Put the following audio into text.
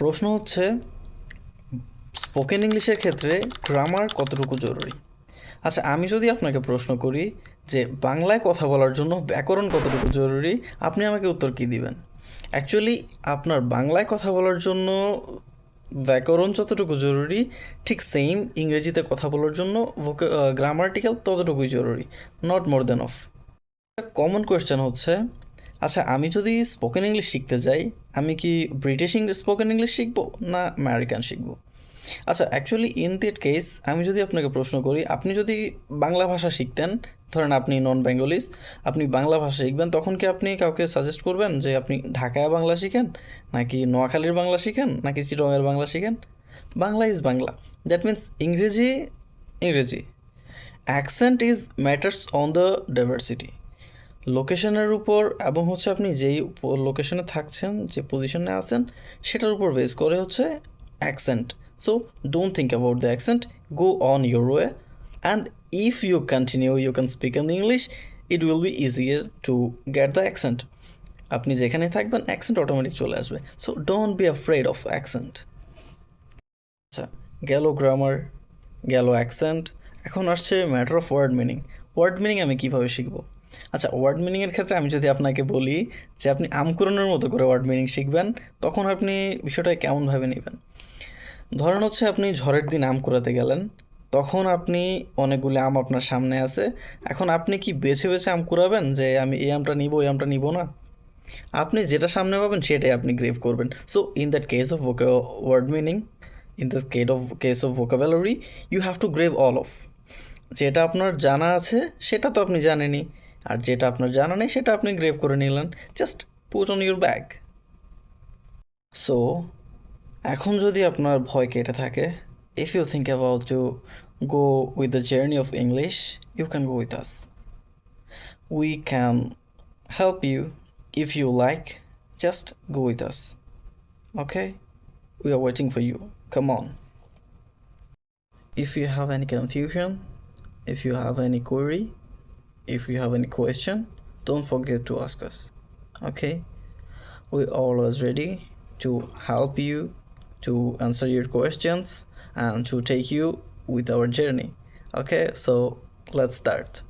প্রশ্ন হচ্ছে স্পোকেন ইংলিশের ক্ষেত্রে গ্রামার কতটুকু জরুরি? আচ্ছা আমি যদি আপনাকে প্রশ্ন করি যে বাংলায় কথা বলার জন্য ব্যাকরণ কতটুকু জরুরি, আপনি আমাকে উত্তর কী দিবেন? অ্যাকচুয়ালি আপনার বাংলায় কথা বলার জন্য ব্যাকরণ যতটুকু জরুরি, ঠিক সেম ইংরেজিতে কথা বলার জন্য গ্রামার্টিক্যাল ততটুকুই জরুরি not more than of common question হচ্ছে আচ্ছা আমি যদি স্পোকেন ইংলিশ শিখতে যাই আমি কি ব্রিটিশ ইংলিশ স্পোকেন ইংলিশ শিখব না আমেরিকান শিখব? আচ্ছা অ্যাকচুয়ালি ইন দ্যাট কেস আমি যদি আপনাকে প্রশ্ন করি, আপনি যদি বাংলা ভাষা শিখতেন, ধরেন আপনি নন বেঙ্গলিস আপনি বাংলা ভাষা শিখবেন, তখন কি আপনি কাউকে সাজেস্ট করবেন যে আপনি ঢাকায় বাংলা শিখেন, নাকি নোয়াখালীর বাংলা শিখেন, নাকি চিটংয়ের বাংলা শিখেন? Bangla is Bangla. That means ইংরেজি ইংরেজি। Accent is matters on the diversity লোকেশনের উপর এবং হচ্ছে আপনি যেই লোকেশনে থাকছেন, যে পজিশনে আছেন, সেটার উপর বেস করে হচ্ছে accent so don't think about the accent go on your way and if you continue you can speak in English it will be easier to get the accent আপনি যেখানে থাকবেন অ্যাকসেন্ট অটোমেটিক চলে আসবে। So don't be afraid of accent আচ্ছা গেল grammar গেল accent এখন আসছে matter of word meaning word meaning আমি কীভাবে শিখব? আচ্ছা ওয়ার্ড মিনিংয়ের ক্ষেত্রে আমি যদি আপনাকে বলি যে আপনি আমকুরনের মতো করে ওয়ার্ড মিনিং শিখবেন, তখন আপনি বিষয়টা কেমনভাবে নেবেন? ধরেন হচ্ছে আপনি ঝড়ের দিন আম কুড়াতে গেলেন, তখন আপনি অনেকগুলি আম আপনার সামনে আছে, এখন আপনি কি বেছে বেছে আম কুড়াবেন যে আমি এই আমটা নিব, এই আমটা নিব না? আপনি যেটা সামনে পাবেন সেটাই আপনি গ্রেভ করবেন। So in that case of word meaning in the cat of case of vocabulary you have to grab all of যেটা আপনার জানা আছে, সেটা তো আপনি জানেনই। আর যেটা আপনার জানা নেই, সেটা আপনি গ্রেভ করে নিলেন। Just put on your bag so এখন যদি আপনার ভয় কেটে থাকে if you think about to go with the journey of English you can go with us we can help you if you like just go with us okay we are waiting for you. Come on if you have any confusion, if you have any query if you have any question don't forget to ask us okay? We always ready to help you to answer your questions and to take you with our journey okay? So let's start